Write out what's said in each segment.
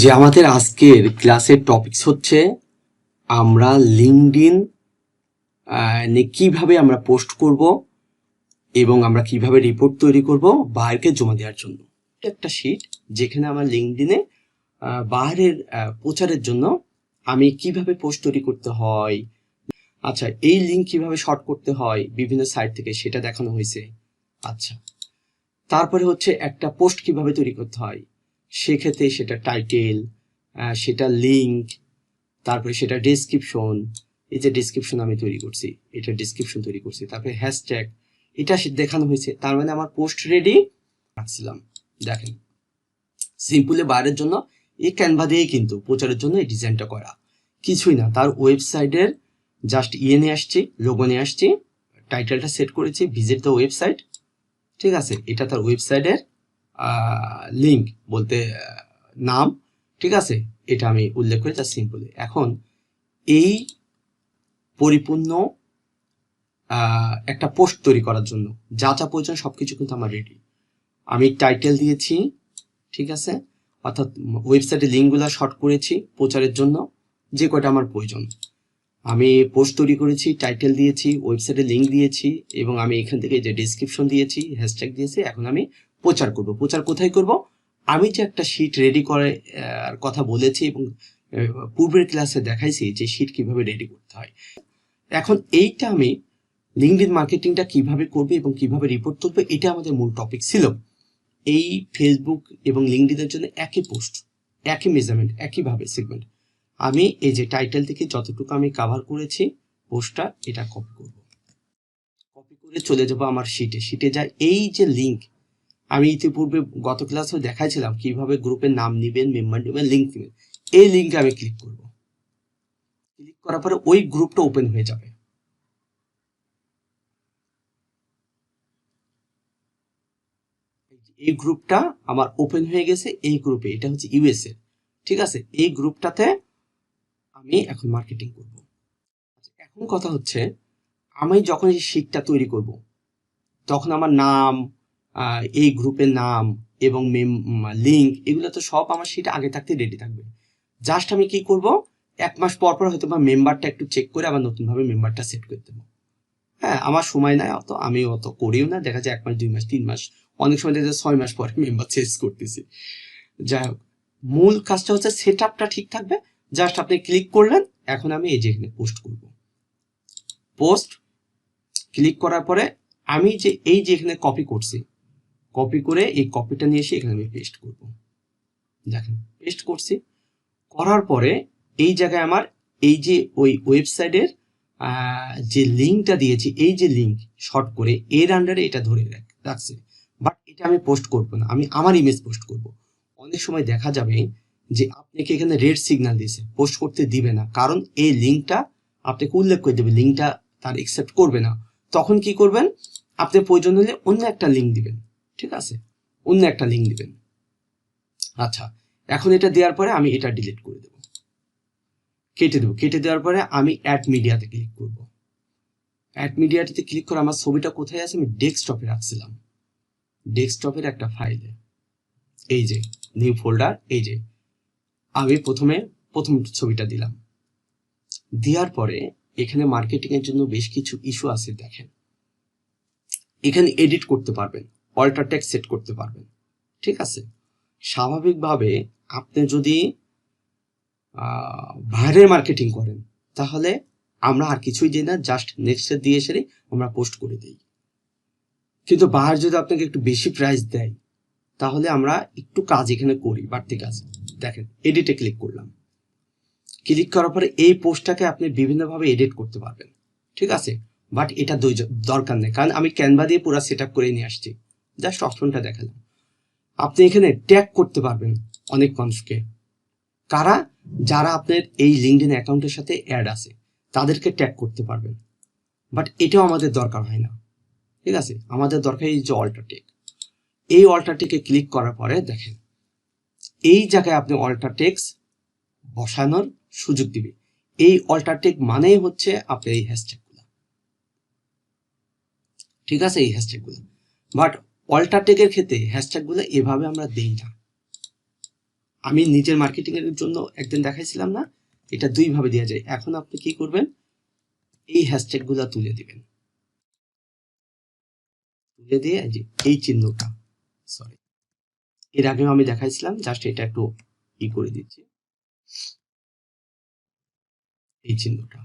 যে আমাদের আজকের ক্লাসের টপিকস হচ্ছে আমরা লিঙ্কডিন কীভাবে আমরা পোস্ট করব এবং আমরা কীভাবে রিপোর্ট তৈরি করব বাইরকে জমা দেওয়ার জন্য। একটা শিট যেখানে আমার লিঙ্কডিনে বাইরের প্রচারের জন্য আমি কীভাবে পোস্ট তৈরি করতে হয় আচ্ছা এই লিঙ্ক কীভাবে শর্ট করতে হয়, বিভিন্ন সাইট থেকে সেটা দেখানো হয়েছে। আচ্ছা তারপরে হচ্ছে একটা পোস্ট কীভাবে তৈরি করতে হয় সেক্ষেত্রে সেটা টাইটেল সেটা লিঙ্ক তারপরে সেটা ডেসক্রিপশন এই যে ডেসক্রিপশন আমি তৈরি করছি, এটা ডেসক্রিপশন তৈরি করছি, তারপরে হ্যাশট্যাগ এটা দেখানো হয়েছে, তার মানে আমার পোস্ট রেডি রাখছিলাম। দেখেন সিম্পলে বাইরের জন্য, এই ক্যানভা দিয়েই কিন্তু প্রচারের জন্য এই ডিজাইনটা করা। কিছুই না, তার ওয়েবসাইটের জাস্ট ইয়ে নিয়ে আসছি লোগো নিয়ে আসছি টাইটেলটা সেট করেছি ভিজিট দ্য ওয়েবসাইট ঠিক আছে? এটা তার ওয়েবসাইটের লিঙ্ক বলতে নাম, ঠিক আছে? এটা আমি উল্লেখ করি তার সিম্পলি এখন, এই পরিপূর্ণ একটা পোস্ট তৈরি করার জন্য, যা যা প্রয়োজন সব কিছু কিন্তু আমার রেডি আমি টাইটেল দিয়েছি, ঠিক আছে? অর্থাৎ ওয়েবসাইটে লিঙ্কগুলো শর্ট করেছি প্রচারের জন্য, যে কয়টা আমার প্রয়োজন। আমি পোস্ট তৈরি করেছি টাইটেল দিয়েছি ওয়েবসাইটে লিঙ্ক দিয়েছি, এবং আমি এখান থেকে যে ডিসক্রিপশন দিয়েছি হ্যাশট্যাগ দিয়েছি, এখন আমি প্রচার করব। প্রচার কোথায় করব? আমি যে একটা শিট রেডি করে কথা বলেছি এবং পূর্বের ক্লাসে দেখাইছি যে শিট কীভাবে রেডি করতে হয়। এখন এইটা আমি লিঙ্কডিন মার্কেটিংটা কীভাবে করবে এবং কীভাবে রিপোর্ট তুলবে, এটা আমাদের মূল টপিক ছিল। এই ফেসবুক এবং লিঙ্কডিনের জন্য একই পোস্ট একই মেজারমেন্ট একইভাবে সেগমেন্ট আমি এই যে টাইটেল থেকে যতটুকু আমি কভার করেছি পোস্টটা এটা কপি করব। কপি করে চলে যাব আমার শিটে শিটে যায় এই যে লিঙ্ক আমি ইতিপূর্বে গত ক্লাসেও দেখাইছিলাম কীভাবে গ্রুপের নাম নেবেন মেম্বার নেবেন লিঙ্ক নেবেন। এই লিঙ্কে আমি ক্লিক করব। ক্লিক করার পরে ওই গ্রুপটা ওপেন হয়ে যাবে। এই গ্রুপটা আমার ওপেন হয়ে গেছে এই গ্রুপে। এটা হচ্ছে ইউএসএ ঠিক আছে? এই গ্রুপটাতে আমি এখন মার্কেটিং করব। আচ্ছা, এখন কথা হচ্ছে আমি যখন এই শিটটা তৈরি করব তখন আমার নাম এই গ্রুপের নাম এবং মেম লিঙ্ক এগুলো তো সব আমার শিট আগে থাকতে রেডি থাকবে। জাস্ট আমি কি করব? এক মাস পর পর হয়তো বা মেম্বারটা একটু চেক করে আবার নতুনভাবে মেম্বারটা সেট করে দেবো। হ্যাঁ আমার সময় নাই অত আমি অত করিও না। দেখা যায় এক মাস, দুই মাস, তিন মাস, অনেক সময় দেখা যায় ছয় মাস পরে মেম্বার চেঞ্জ করতেছি। যাই হোক, মূল কাজটা হচ্ছে সেট আপটা ঠিক থাকবে। জাস্ট আপনি ক্লিক করলেন, এখন আমি এই যে এখানে পোস্ট করব। পোস্ট ক্লিক করার পরে আমি যে, এই যে এখানে কপি করছি কপি করে এই কপিটা নিয়ে এসে এখানে আমি পেস্ট করব। দেখেন পেস্ট করছি। করার পরে এই জায়গায় আমার এই যে ওই ওয়েবসাইটের যে লিঙ্কটা দিয়েছি, এই যে লিঙ্ক শর্ট করে এর আন্ডারে এটা ধরে রাখ- রাখছে। বাট এটা আমি পোস্ট করব না, আমি আমার ইমেজ পোস্ট করব। অনেক সময় দেখা যাবে যে আপনাকে এখানে রেড সিগন্যাল দিয়েছে পোস্ট করতে দিবে না। কারণ এই লিঙ্কটা আপনাকে উল্লেখ করে দেবে লিঙ্কটা তার একসেপ্ট করবে না। তখন কি করবেন? আপনি প্রয়োজন হলে অন্য একটা লিঙ্ক দিবেন। ঠিক আছে? অন্য একটা লিঙ্ক দিবেন। আচ্ছা এখন এটা দেওয়ার পরে আমি এটা ডিলিট করে দেবো। কেটে দেবো। কেটে দেওয়ার পরে আমি অ্যাড মিডিয়াতে ক্লিক করব। অ্যাড মিডিয়াটিতে ক্লিক করে আমার ছবিটা কোথায় আছে? আমি ডেস্কটপে রাখছিলাম। ডেস্কটপের একটা ফাইলে এই যে নিউ ফোল্ডার এই যে। আমি প্রথমে, প্রথম ছবিটা দিলাম। দেওয়ার পরে এখানে মার্কেটিং এর জন্য বেশ কিছু ইস্যু আছে, দেখেন। এখানে এডিট করতে পারবেন। অল্টার টেক্সট সেট করতে পারবেন। ঠিক আছে? স্বাভাবিকভাবে আপনি যদি বাইরের মার্কেটিং করেন, তাহলে আমরা আর কিছুই দিই না জাস্ট নেক্সট দিয়ে এসে আমরা পোস্ট করে দিই। কিন্তু বাইরে যদি আপনাকে একটু বেশি প্রাইস দেয়, তাহলে আমরা একটু কাজ এখানে করি, বাড়তি কাজ। দেখেন এডিটে ক্লিক করলাম। ক্লিক করার পরে এই পোস্টটাকে আপনি বিভিন্নভাবে এডিট করতে পারবেন। ঠিক আছে? বাট এটা দরকার নেই। কারণ আমি ক্যানভা দিয়ে পুরো সেট করে নিয়ে আসছি। জাস্ট অপশনটা দেখালাম। আপনি এখানে ট্যাগ করতে পারবেন অনেক মানুষকে। কারা? যারা আপনার এই লিঙ্কডিন অ্যাকাউন্টের সাথে অ্যাড আছে, তাদেরকে ট্যাগ করতে পারবেন। বাট এটাও আমাদের দরকার হয় না। ঠিক আছে? আমাদের দরকার এই যে অল্টারটেক এই অল্টারটেকে ক্লিক করার পরে দেখেন, এই জায়গায় আপনি অল্টারটেক্স বসানোর সুযোগ দিবে। এই অল্টারটেক মানেই হচ্ছে আপনার এই হ্যাশট্যাগুলো ঠিক আছে? এই হ্যাশট্যাগুলো বাট অল্টারটেকের ক্ষেত্রে হ্যাশট্যাগুলো এভাবে আমরা দেই না। আমি নিজের মার্কেটিং এর জন্য একদিন দেখাইছিলাম না, এটা দুই ভাবে দেওয়া যায়। এখন আপনি কি করবেন? এই হ্যাশট্যাগগুলা তুলে দিবেন। তুলে দিয়ে যে এই চিহ্নটা সরি এর আগেও আমি দেখাইছিলাম জাস্ট এটা একটু ই করে দিচ্ছি। এই চিহ্নটা।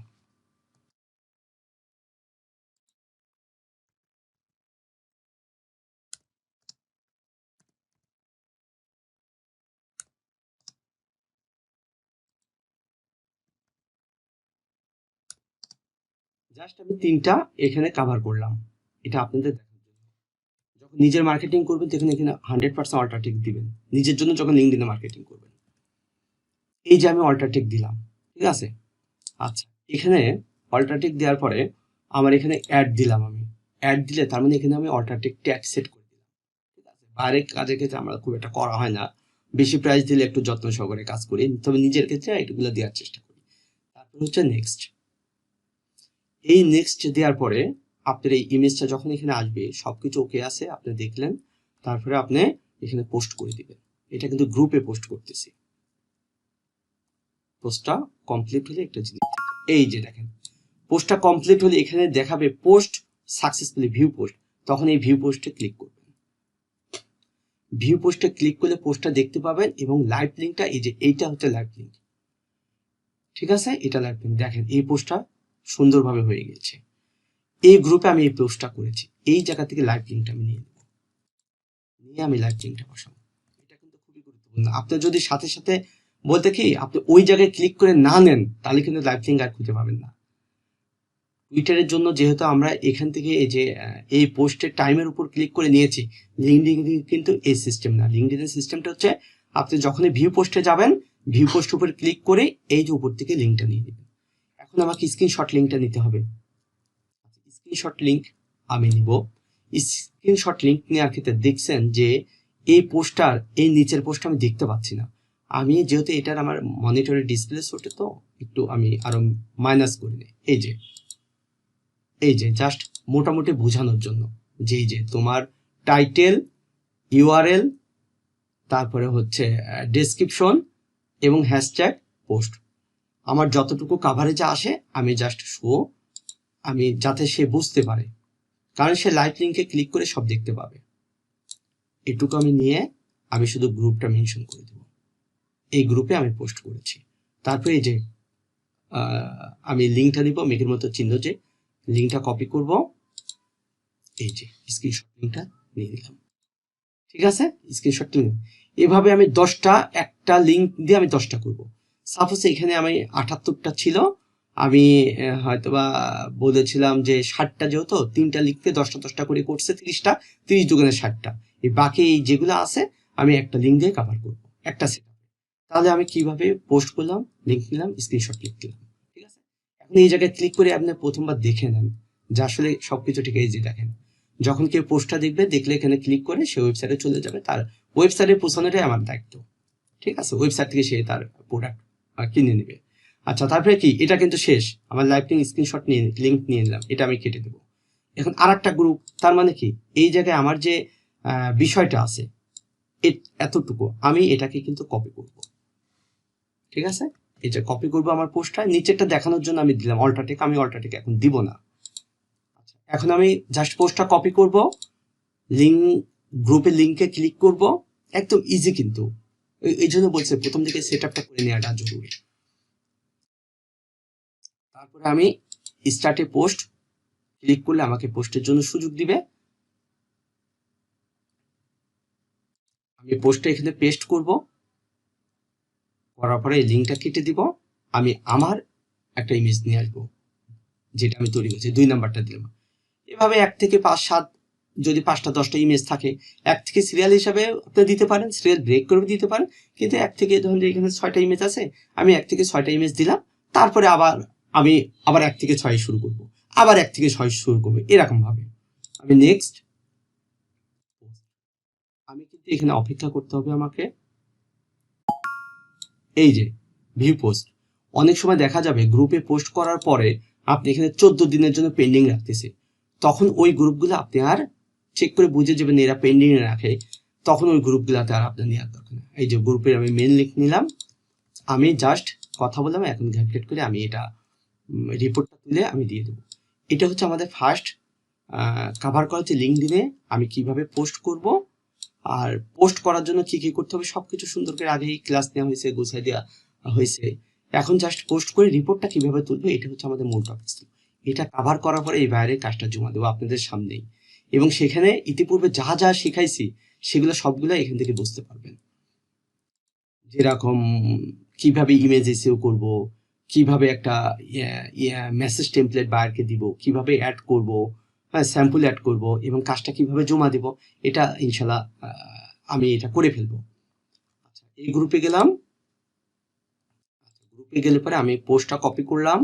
জাস্ট আমি তিনটা এখানে কাভার করলাম। এটা আপনাদের যখন নিজের মার্কেটিং করবেন, তখন এখানে হান্ড্রেড পার্সেন্ট অল্টারটেক দিবেন। নিজের জন্য যখন লিঙ্কডিনে মার্কেটিং করবেন। এই যে আমি অল্টারটেক দিলাম, ঠিক আছে? আচ্ছা এখানে অল্টারটেক দেওয়ার পরে আমার এখানে অ্যাড দিলাম আমি। অ্যাড দিলে তার মানে এখানে আমি অল্টারটেক ট্যাগ সেট করে দিলাম। ঠিক আছে? বাইরে কাজের ক্ষেত্রে আমরা খুব একটা করা হয় না। বেশি প্রাইস দিলে একটু যত্ন সহকারে কাজ করি। তবে নিজের ক্ষেত্রে এগুলো দেওয়ার চেষ্টা করি। তারপর হচ্ছে নেক্সট এই নেক্সট দেওয়ার পরে আপনার এই ইমেজটা যখন এখানে আসবে, সবকিছু ওকে আছে, আপনি দেখলেন, তারপরে আপনি এখানে পোস্ট করে দিবেন। এটা কিন্তু গ্রুপে পোস্ট করতেছি। পোস্টটা কমপ্লিট হলে একটা জিনিস এই যে দেখেন পোস্টটা কমপ্লিট হলে এখানে দেখাবে পোস্ট সাকসেসফুলি ভিউ পোস্ট তখন এই ভিউ পোস্টে ক্লিক করবেন। ভিউ পোস্টে ক্লিক করলে পোস্টটা দেখতে পাবেন এবং লাইভ লিঙ্কটা এই যে এইটা হচ্ছে লাইভ লিঙ্ক ঠিক আছে? এটা লাইভ লিঙ্ক দেখেন, এই পোস্টটা সুন্দরভাবে হয়ে গেছে এই গ্রুপে আমি এই পোস্টটা করেছি। এই জায়গা থেকে লাইভ লিঙ্কটা আমি নিয়ে নেব। নিয়ে আমি লাইভ লিঙ্কটা বসাবো। এটা কিন্তু খুবই গুরুত্বপূর্ণ। আপনি যদি সাথে সাথে বলতে কি, আপনি ওই জায়গায় ক্লিক করে না নেন, তাহলে কিন্তু লাইভ লিঙ্ক আর খুঁজে পাবেন না। টুইটারের জন্য যেহেতু আমরা এখান থেকে এই যে এই পোস্টের টাইমের উপর ক্লিক করে নিয়েছি লিঙ্কডিন কিন্তু এই সিস্টেম না। লিঙ্কডিনের সিস্টেমটা হচ্ছে, আপনি যখনই ভিউ পোস্টে যাবেন ভিউ পোস্ট উপর ক্লিক করে এই যে উপর থেকে লিঙ্কটা নিয়ে নেবেন। এখন আমাকে স্ক্রিনশট লিঙ্কটা নিতে হবে। স্ক্রিনশট লিঙ্ক আমি নিব। স্ক্রিনশট লিঙ্ক নেওয়ার ক্ষেত্রে দেখছেন যে, এই পোস্টার, এই নিচের পোস্ট আমি দেখতে পাচ্ছি না। আমি যেহেতু এটার আমার মনিটরে ডিসপ্লে ওঠে তো, একটু আমি আরও মাইনাস করে নিই। এই যে এই যে জাস্ট মোটামুটি বোঝানোর জন্য যে যে, তোমার টাইটেল ইউআরএল তারপরে হচ্ছে ডেসক্রিপশন এবং হ্যাশট্যাগ পোস্ট আমার যতটুকু কাভারেজে আসে, আমি জাস্ট শো আমি যাতে সে বুঝতে পারে। কারণ সে লাইভ লিঙ্কে ক্লিক করে সব দেখতে পাবে। এটুকু আমি নিয়ে, আমি শুধু গ্রুপটা মেনশন করে দেব। এই গ্রুপে আমি পোস্ট করেছি। তারপরে এই যে আমি লিঙ্কটা দিব, মেঘের মতো চিহ্ন যে লিঙ্কটা কপি করব। এই যে স্ক্রিনশট লিঙ্কটা নিয়ে নিলাম। ঠিক আছে? স্ক্রিনশট নিলাম এভাবে আমি দশটা, একটা লিঙ্ক দিয়ে আমি দশটা করব। সাপোজ এখানে আমি আটাত্তরটা ছিল, আমি হয়তোবা বলেছিলাম যে ষাটটা যেহেতু, তিনটা লিখতে দশটা দশটা করে করছে, তিরিশটা, তিরিশ দোকানে ষাটটা। এই বাকি যেগুলো আছে, আমি একটা লিঙ্ক দিয়ে কাভার করব, একটা সেট তাহলে আমি কীভাবে পোস্ট করলাম লিঙ্ক নিলাম স্ক্রিনশট লিখ দিলাম, ঠিক আছে? এখন এই জায়গায় ক্লিক করে আপনি প্রথমবার দেখে নেন, যে আসলে সবকিছু ঠিক এই যে দেখেন। যখন কেউ পোস্টটা দেখবে, দেখলে এখানে ক্লিক করে সে ওয়েবসাইটে চলে যাবে, তার ওয়েবসাইটে পৌঁছানোটাই আমার দায়িত্ব, ঠিক আছে? ওয়েবসাইট থেকে সে তার প্রোডাক্ট কিনে নেবে। আচ্ছা তারপরে কি? এটা কিন্তু শেষ। আমার লাইভ লিঙ্ক স্ক্রিনশট নিয়ে লিঙ্ক নিয়ে নিলাম। এটা আমি কেটে দেবো। এখন আর একটা গ্রুপ তার মানে কি? এই জায়গায় আমার যে বিষয়টা আছে এতটুকু। আমি এটাকে কিন্তু কপি করব। ঠিক আছে? যে কপি করব আমার পোস্টটা নিচেরটা দেখানোর জন্য আমি দিলাম অল্টারটেক আমি অল্টারটেক এখন দিব না। আচ্ছা এখন আমি জাস্ট পোস্টটা কপি করব। লিঙ্ক গ্রুপের লিঙ্কে ক্লিক করব। একদম ইজি কিন্তু। এই- জন্য বলছে, প্রথম থেকে সেট আপটা করে নেওয়াটা জরুরি। তারপরে আমি স্টার্টে পোস্ট ক্লিক করলে আমাকে পোস্টের জন্য সুযোগ দিবে। আমি পোস্টটা এখানে পেস্ট করব। করার পরে লিঙ্কটা কেটে দিব। আমি আমার একটা ইমেজ নিয়ে আসব, যেটা আমি তৈরি করছি। দুই নাম্বারটা দিলাম। এভাবে এক থেকে পাঁচ, সাত যদি পাঁচটা, দশটা ইমেজ থাকে, এক থেকে সিরিয়াল হিসাবে আপনি দিতে পারেন সিরিয়াল ব্রেক করে দিতে পারেন, কিন্তু এক থেকে ধরুন যে এখানে ছয়টা ইমেজ আছে, আমি এক থেকে ছয়টা ইমেজ দিলাম, তারপরে আবার আমি আবার এক থেকে ছয় শুরু করব, আবার এক থেকে ছয় শুরু করব, এরকম ভাবে। আমি নেক্সট আমি কিন্তু এখানে অপেক্ষা করতে হবে আমাকে। এই যে ভিউ পোস্ট অনেক সময় দেখা যাবে গ্রুপে পোস্ট করার পরে আপনি এখানে চোদ্দ দিনের জন্য পেন্ডিং রাখতেছে, তখন ওই গ্রুপগুলো আপনি আর চেক করে বুঝে যাবেন এরা পেন্ডিং রাখে, তখন ওই গ্রুপগুলোতে আর আপনার নেওয়ার দরকার নেই। এই যে গ্রুপের আমি মেন লিঙ্ক নিলাম, আমি জাস্ট কথা বললাম এখন ক্যালকুলেট করে আমি এটা রিপোর্টটা তুলে আমি দিয়ে দেবো। এটা হচ্ছে আমাদের ফার্স্ট কাভার করা হচ্ছে লিঙ্ক দিনে আমি কীভাবে পোস্ট করব, আর পোস্ট করার জন্য কি কি করতে হবে, সবকিছু সুন্দর করে আগেই ক্লাস নেওয়া হয়েছে গোছাই দেওয়া হয়েছে। এখন জাস্ট পোস্ট করে রিপোর্টটা কীভাবে তুলবো, এটা হচ্ছে আমাদের মূল টপিক এটা কাভার করার পরে এই বাইরে কাজটা জমা দেবো আপনাদের সামনেই। এবং সেখানে ইতিপূর্বে যা যা শিখাইছি, সেগুলো সবগুলো এখান থেকে বুঝতে পারবেন। যেরকম কীভাবে ইমেজ এসিও করব, কীভাবে একটা মেসেজ টেমপ্লেট বায়ারকে দিব, কীভাবে অ্যাড করব হ্যাঁ স্যাম্পল অ্যাড করব এবং কাজটা কীভাবে জমা দেব, এটা ইনশাল্লাহ আমি এটা করে ফেলব। আচ্ছা এই গ্রুপে গেলাম। গ্রুপে গেলে পরে আমি পোস্টটা কপি করলাম।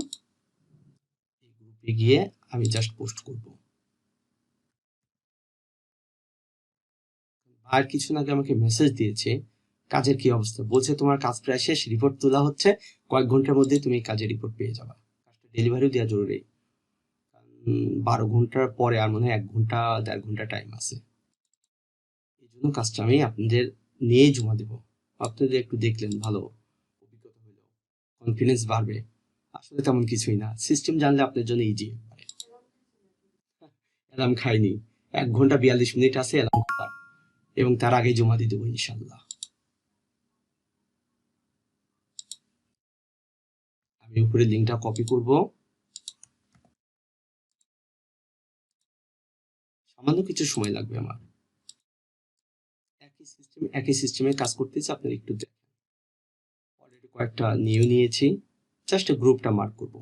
এই গ্রুপে গিয়ে আমি জাস্ট পোস্ট করব। আর কিছু আগে আমাকে মেসেজ দিয়েছে, কাজের কি অবস্থা? বলছে তোমার কাজ প্রায় শেষ রিপোর্ট তোলা হচ্ছে, কয়েক ঘণ্টার মধ্যে তুমি কাজের রিপোর্ট পেয়ে যাবে। কাজটা ডেলিভারিও দেওয়া জরুরি। বারো ঘণ্টার পরে আর মনে হয় এক ঘণ্টা, দেড় ঘণ্টা টাইম আছে। এই জন্য কাজটা আমি আপনাদের নিয়ে জমা দেবো। আপনাদের একটু দেখলেন, ভালো অভিজ্ঞতা হলো। কনফিডেন্স বাড়বে। আসলে তেমন কিছুই না। সিস্টেম জানলে আপনার জন্য ইজি অ্যালার্ম খাইনি। এক ঘণ্টা বিয়াল্লিশ মিনিট আছে অ্যালার্ম এবং তার আগে জমা দিয়ে দেবো ইনশাল্লাহ আমি উপরে লিঙ্কটা কপি করব। সামান্য কিছু সময় লাগবে আমার। একই সিস্টেম একই সিস্টেমে কাজ করতেছি, আপনার একটু দেখেন। অলরেডি কয়েকটা নিউ নিয়েছি। জাস্ট গ্রুপটা মার্ক করব।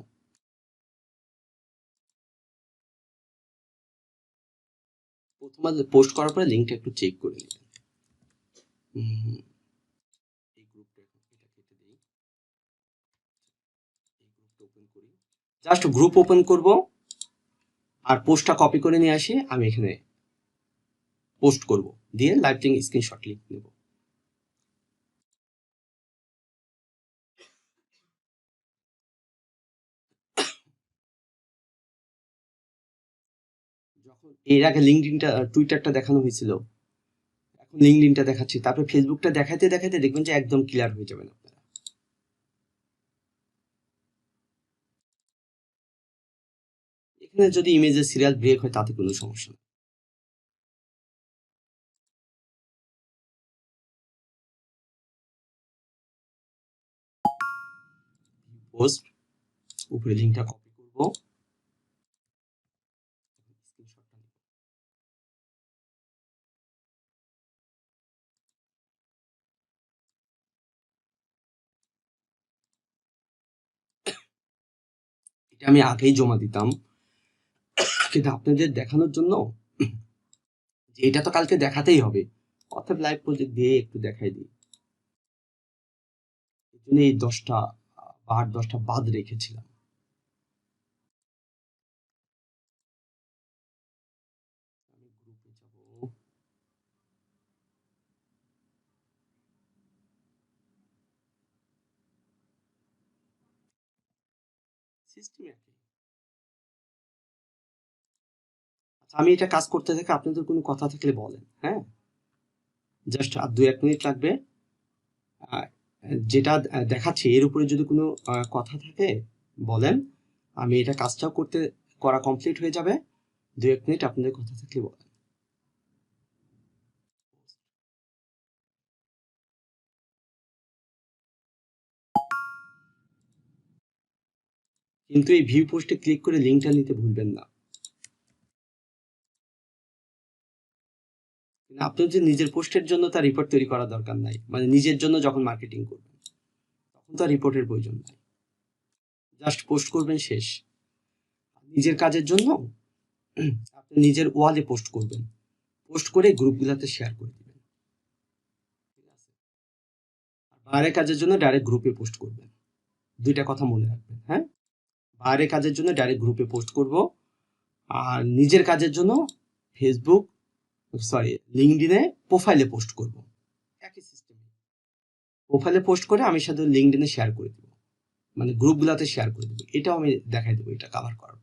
প্রথমে পোস্ট করার পরে লিঙ্কটা একটু চেক করে নেবেন জাস্ট গ্রুপ ওপেন করব, আর পোস্টটা কপি করে নিয়ে আসি, আমি এখানে পোস্ট করব। দিয়ে লাইভ স্ক্রিনশট লিখ নেব। এর আগে লিঙ্কডিনটা টুইটারটা দেখানো হয়েছিল। এখন লিঙ্কডিনটা দেখাচ্ছি। তারপর ফেসবুকটা দেখাতে দেখাতে দেখবেন যে একদম ক্লিয়ার হয়ে যাবেন আপনারা। এখানে যদি ইমেজের সিরিয়াল ব্রেক হয়, তাতে কোনো সমস্যা নেই। পোস্ট উপরে লিঙ্কটা কপি করব। এটা আমি আগেই জমা দিতাম। কিন্তু আপনাদের দেখানোর জন্য যে এটা তো কালকে দেখাতেই হবে। অর্থাৎ লাইভ প্রজেক্ট দিয়ে একটু দেখাই দিই। এই জন্য এই দশটা বা আট দশটা বাদ রেখেছিলাম আমি গ্রুপে যাব সিস্টেম একই আচ্ছা আমি এটা কাজ করতে থাকি, আপনাদের কোনো কথা থাকলে বলেন হ্যাঁ? জাস্ট আর দু এক মিনিট লাগবে। যেটা দেখাচ্ছি, এর উপরে যদি কোনো কথা থাকে, বলেন, আমি এটা কাজটাও করতে, করা কমপ্লিট হয়ে যাবে। দু এক মিনিট আপনাদের কথা থাকলে বলেন। কিন্তু এই ভিউ পোস্টে ক্লিক করে লিঙ্কটা নিতে ভুলবেন না। আপনার যে নিজের পোস্টের জন্য তার রিপোর্ট তৈরি করা দরকার নাই। মানে নিজের জন্য যখন মার্কেটিং করবেন, তখন তার রিপোর্টের প্রয়োজন নাই। জাস্ট পোস্ট করবেন শেষ। নিজের কাজের জন্য আপনি নিজের ওয়ালে পোস্ট করবেন। পোস্ট করে গ্রুপগুলোতে শেয়ার করে দিবেন। ঠিক আছে? বাইরের কাজের জন্য ডাইরেক্ট গ্রুপে পোস্ট করবেন। দুইটা কথা মনে রাখবেন হ্যাঁ? বাইরের কাজের জন্য ডাইরেক্ট গ্রুপে পোস্ট করব। আর নিজের কাজের জন্য ফেসবুক সরি লিঙ্কডিনে প্রোফাইলে পোস্ট করব। একই সিস্টেম প্রোফাইলে পোস্ট করে আমি সাথে লিঙ্কডিনে শেয়ার করে দেবো। মানে গ্রুপগুলোতে শেয়ার করে দেবো। এটাও আমি দেখাই দেবো, এটা কভার করার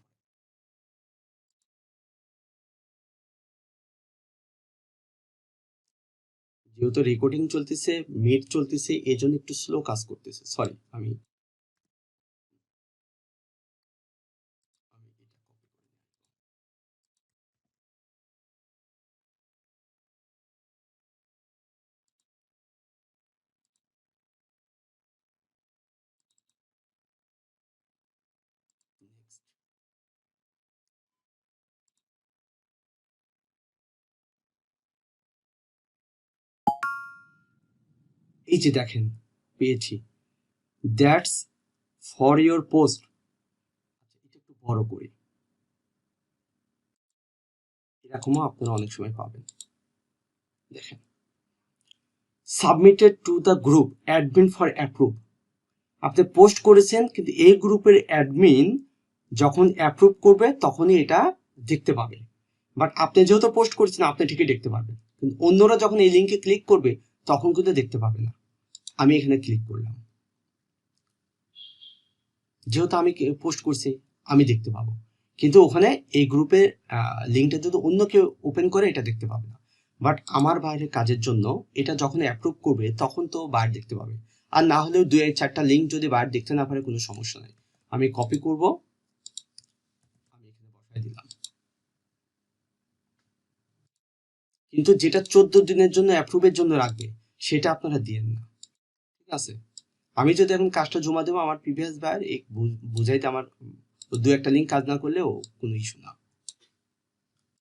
যেহেতু রেকর্ডিং চলতেছে মিট চলতেছে এই জন্য একটু স্লো কাজ করতেছে। সরি আমি আমি এই যে দেখেন, পেয়েছি। দ্যাটস ফর ইয়োর পোস্ট এটা একটু বড় করি। এরকমও আপনারা অনেক সময় পাবেন। দেখেন। Submitted to the group admin for approve আপনি পোস্ট করেছেন, কিন্তু এই গ্রুপের অ্যাডমিন যখন অ্যাপ্রুভ করবে, তখনই এটা দেখতে পাবে। বাট আপনি যেহেতু পোস্ট করেছেন, আপনি ঠিকই দেখতে পারবেন। কিন্তু অন্যরা যখন এই লিঙ্কে ক্লিক করবে তখন কিন্তু দেখতে পাবে না। আমি এখানে ক্লিক করলাম। যেহেতু আমি পোস্ট করছি, আমি দেখতে পাবো। কিন্তু ওখানে এই গ্রুপের লিঙ্কটা যদি অন্য কেউ ওপেন করে, এটা দেখতে পাবে না। বাট আমার বাইরের কাজের জন্য এটা যখন অ্যাপ্রুভ করবে, তখন তো বাইরে দেখতে পাবে। আর না হলেও দুই চারটা লিঙ্ক যদি বাইরে দেখতে না পারে, কোনো সমস্যা নেই। আমি কপি করব। আমি এখানে বসাই দিলাম। কিন্তু যেটা চোদ্দ দিনের জন্য অ্যাপ্রুভের জন্য রাখবে, সেটা আপনারা দিয়েন না। ঠিক আছে? আমি যদি এখন কাজটা জমা দেবো, আমার প্রিভিয়াস বায়ার এই বুঝাইতে আমার দু একটা লিঙ্ক কাজ না করলেও কোনো ইস্যু না।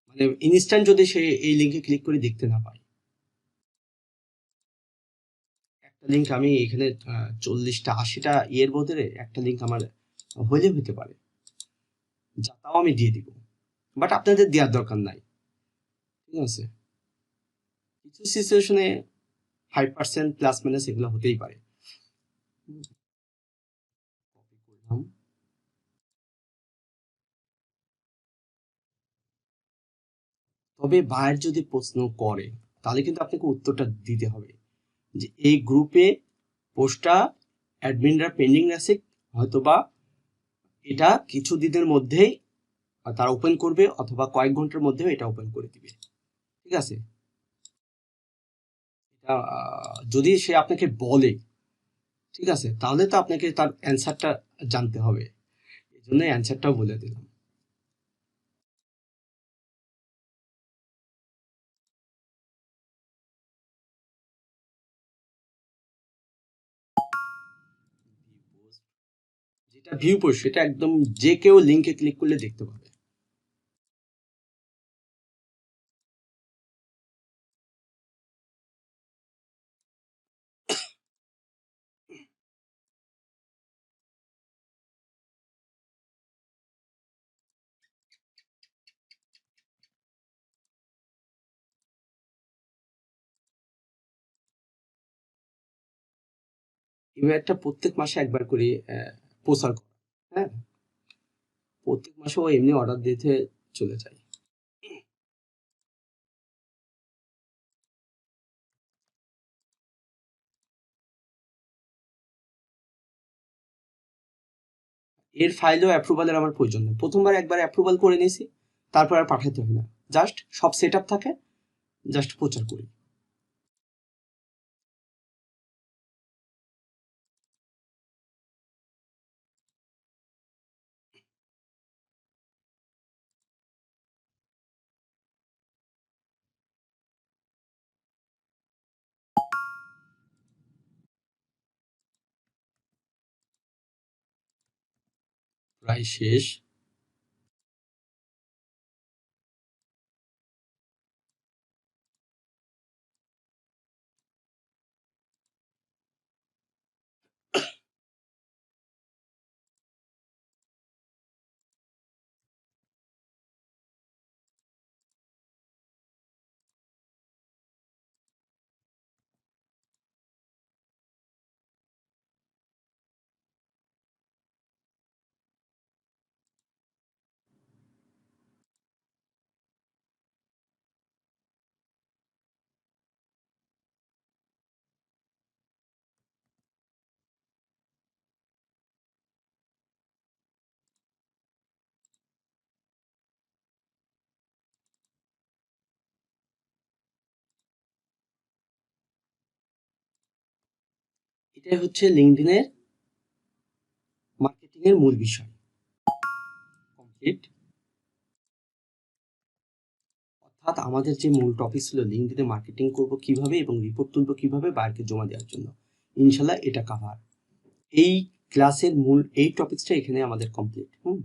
মানে ইনস্ট্যান্ট যদি সে এই লিঙ্কে ক্লিক করে দেখতে না পায়। একটা লিঙ্ক আমি এখানে চল্লিশটা, আশিটা ইয়ের বদলে একটা লিঙ্ক আমার হলে হতে পারে। যা তাও আমি দিয়ে দিব। বাট আপনাদের দেওয়ার দরকার নাই। ঠিক আছে? কিছু সিচুয়েশনে ফাইভ পার্সেন্ট প্লাস মাইনাস এগুলো হতেই পারে। তবে বায়ার যদি প্রশ্ন করে, তাহলে কিন্তু আপনাকে উত্তরটা দিতে হবে যে এই গ্রুপে পোস্টটা অ্যাডমিনরা পেন্ডিং আছে, হয়তোবা এটা কিছু দিনের মধ্যেই, তারা ওপেন করবে অথবা কয়েক ঘণ্টার মধ্যেও এটা ওপেন করে দিবে। ঠিক আছে? যদি সে আপনাকে বলে, ঠিক আছে? তাহলে তো আপনাকে তার অ্যান্সারটা জানতে হবে। এই জন্য অ্যান্সারটাও বলে দিলাম। যেটা ভিউ পোস্ট সেটা একদম যে কেউ লিঙ্কে ক্লিক করলে দেখতে পাবে। ইমেলটা প্রত্যেক মাসে একবার করে প্রচার করা হ্যাঁ প্রত্যেক মাসে ও এমনি অর্ডার দিতে চলে যায়। এর ফাইলও অ্যাপ্রুভালের আমার প্রয়োজন নেই। প্রথমবার একবার অ্যাপ্রুভাল করে নিয়েছি, তারপর আর পাঠাতে হয় না। জাস্ট সব সেট আপ থাকে জাস্ট প্রচার করি। প্রায় শেষ। এটাই হচ্ছে লিঙ্কডিনের মার্কেটিং এর মূল বিষয়। কমপ্লিট অর্থাৎ আমাদের যে মূল টপিক ছিল লিঙ্কডিনে মার্কেটিং করব কীভাবে এবং রিপোর্ট তুলবো কীভাবে বাইরকে জমা দেওয়ার জন্য। ইনশাল্লাহ এটা কাভার এই ক্লাসের মূল, এই টপিকসটা এখানে আমাদের কমপ্লিট হুম?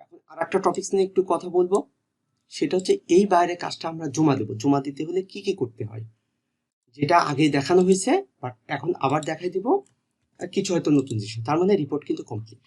এখন আর একটা টপিকস নিয়ে একটু কথা বলব। সেটা হচ্ছে এই বাইরে কাজটা আমরা জমা দেবো। জমা দিতে হলে কি কি করতে হয়? যেটা আগে দেখানো হয়েছে বাট এখন আবার দেখাই দিব। কিছু হয়তো নতুন জিনিস। তার মানে রিপোর্ট কিন্তু কমপ্লিট